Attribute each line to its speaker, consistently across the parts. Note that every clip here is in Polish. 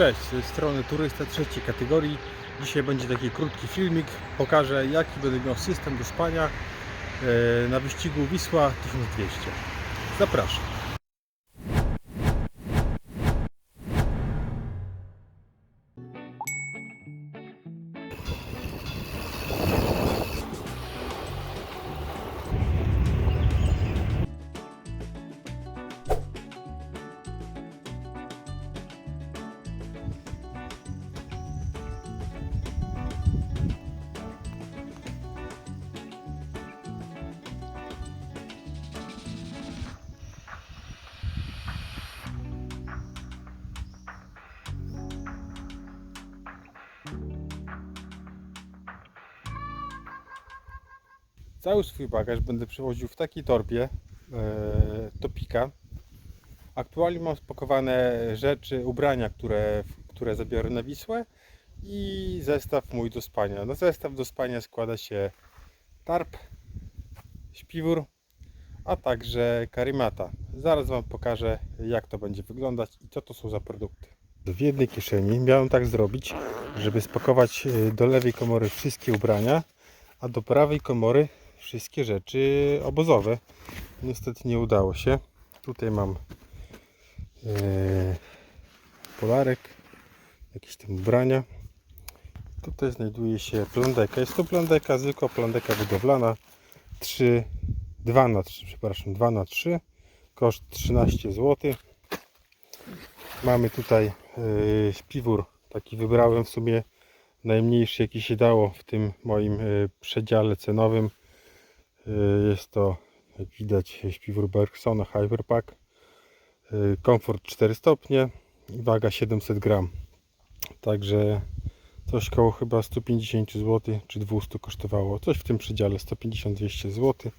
Speaker 1: Cześć, z tej strony turysta trzeciej kategorii. Dzisiaj będzie taki krótki filmik. Pokażę jaki będę miał system do spania e, na wyścigu Wisła 1200. Zapraszam. Cały swój bagaż będę przewoził w takiej torbie e, topika. Aktualnie mam spakowane rzeczy, ubrania, które, które zabiorę na Wisłę i zestaw mój do spania. Na zestaw do spania składa się tarp, śpiwór, a także karimata. Zaraz Wam pokażę jak to będzie wyglądać i co to są za produkty. W jednej kieszeni miałem tak zrobić, żeby spakować e, do lewej komory wszystkie ubrania, a do prawej komory wszystkie rzeczy obozowe. Niestety nie udało się. Tutaj mam e, polarek, jakieś tam ubrania. Tutaj znajduje się plandeka. Jest to plandeka, zwykła plandeka budowlana 3, 2 na 3, przepraszam, 2 na 3 koszt 13 zł. Mamy tutaj e, śpiwór, taki wybrałem w sumie najmniejszy jaki się dało w tym moim e, przedziale cenowym. Y, Jest to, jak widać, śpiwór Bergsona Hyperpack. Y, Komfort 4 stopnie i waga 700 gram. Także coś koło chyba 150 zł czy 200 kosztowało. Coś w tym przedziale 150-200 zł.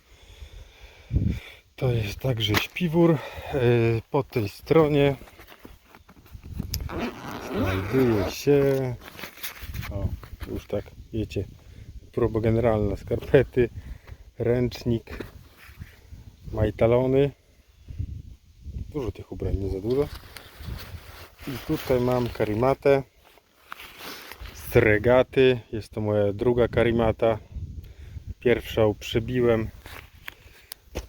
Speaker 1: To jest także śpiwór. Y, Po tej stronie znajduje się o, już tak wiecie próba generalna skarpety ręcznik, majtalony. Dużo tych ubrań, nie za dużo. I tutaj mam karimatę z regaty. Jest to moja druga karimata. Pierwszą przebiłem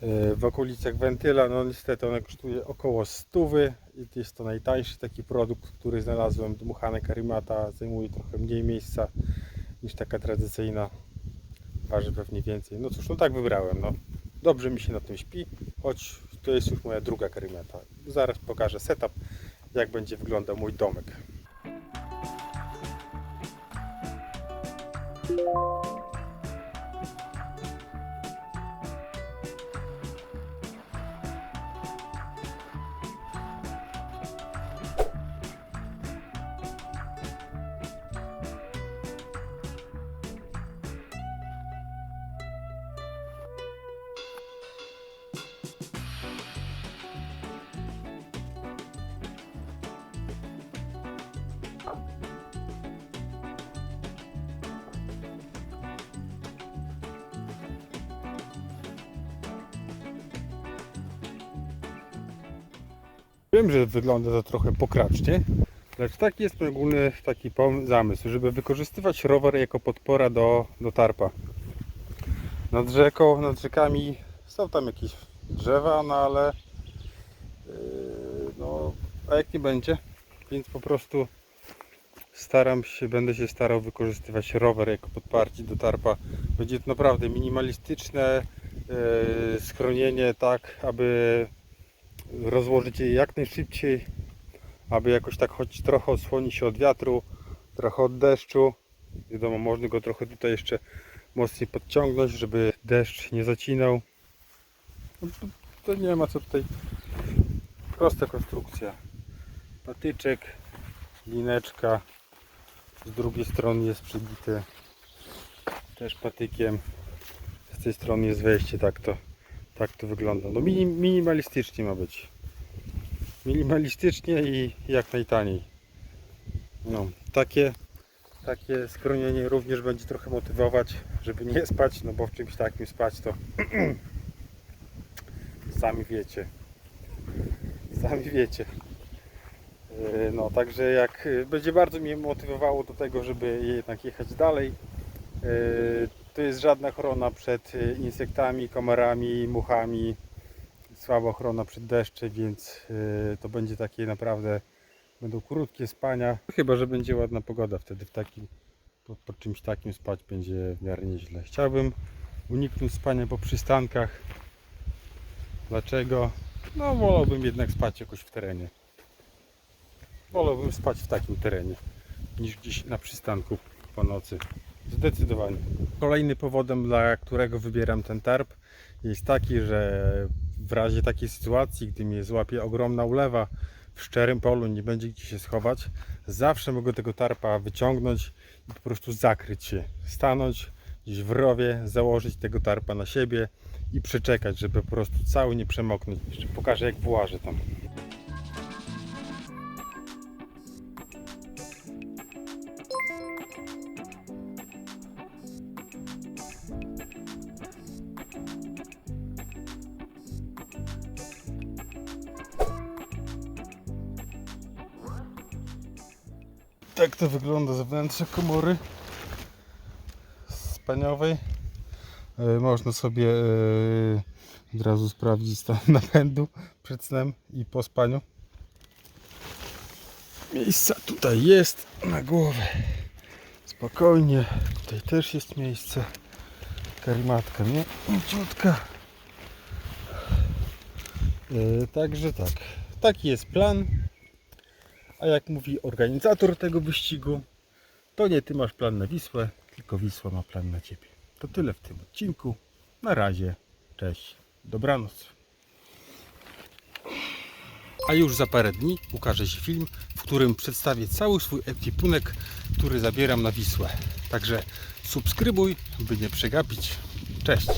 Speaker 1: e, w okolicach wentyla. No niestety ona kosztuje około 100 i jest to najtańszy taki produkt, który znalazłem. Dmuchane karimata zajmuje trochę mniej miejsca niż taka tradycyjna waży pewnie więcej. No cóż, no tak wybrałem. No. Dobrze mi się na tym śpi, choć to jest już moja druga karimata. Zaraz pokażę setup, jak będzie wyglądał mój domek. Wiem, że wygląda to trochę pokracznie, lecz taki jest ogólny taki zamysł, żeby wykorzystywać rower jako podpora do, do tarpa. Nad rzeką, nad rzekami są tam jakieś drzewa, no ale yy, no, a jak nie będzie, więc po prostu staram się, będę się starał wykorzystywać rower jako podparcie do tarpa. Będzie to naprawdę minimalistyczne yy, schronienie, tak aby rozłożyć je jak najszybciej, aby jakoś tak choć trochę osłonić się od wiatru, trochę od deszczu. Wiadomo, można go trochę tutaj jeszcze mocniej podciągnąć, żeby deszcz nie zacinał. No, to, to nie ma co tutaj. Prosta konstrukcja. Patyczek, lineczka. Z drugiej strony jest przybity też patykiem. Z tej strony jest wejście, tak to tak to wygląda. No mini, minimalistycznie ma być. Minimalistycznie i jak najtaniej. No, takie, takie skronienie również będzie trochę motywować, żeby nie spać, no bo w czymś takim spać to sami wiecie. Sami wiecie. Yy, No, także jak yy, będzie bardzo mnie motywowało do tego, żeby jednak jechać dalej. To jest żadna ochrona przed yy, insektami, komarami, muchami. Słaba ochrona przed deszczem, więc yy, to będzie takie naprawdę będą krótkie spania. Chyba, że będzie ładna pogoda wtedy w takim po, po czymś takim spać będzie w miarę nieźle. Chciałbym uniknąć spania po przystankach. Dlaczego? No wolałbym jednak spać jakoś w terenie. Wolałbym spać w takim terenie niż gdzieś na przystanku po nocy. Zdecydowanie. Kolejny powodem, dla którego wybieram ten tarp jest taki, że w razie takiej sytuacji, gdy mnie złapie ogromna ulewa w szczerym polu, nie będzie gdzie się schować, zawsze mogę tego tarpa wyciągnąć i po prostu zakryć się, stanąć gdzieś w rowie, założyć tego tarpa na siebie i przeczekać, żeby po prostu cały nie przemoknąć. Jeszcze pokażę jak włażę tam. Tak to wygląda z wnętrza komory spaniowej. E, Można sobie e, od razu sprawdzić stan napędu przed snem i po spaniu. Miejsca tutaj jest na głowę. Spokojnie. Tutaj też jest miejsce. Karimatka, nie? Mięciutka. E, Także tak. Taki jest plan. A jak mówi organizator tego wyścigu, to nie ty masz plan na Wisłę, tylko Wisła ma plan na ciebie. To tyle w tym odcinku. Na razie. Cześć. Dobranoc. A już za parę dni ukaże się film, w którym przedstawię cały swój ekwipunek, który zabieram na Wisłę. Także subskrybuj, by nie przegapić. Cześć.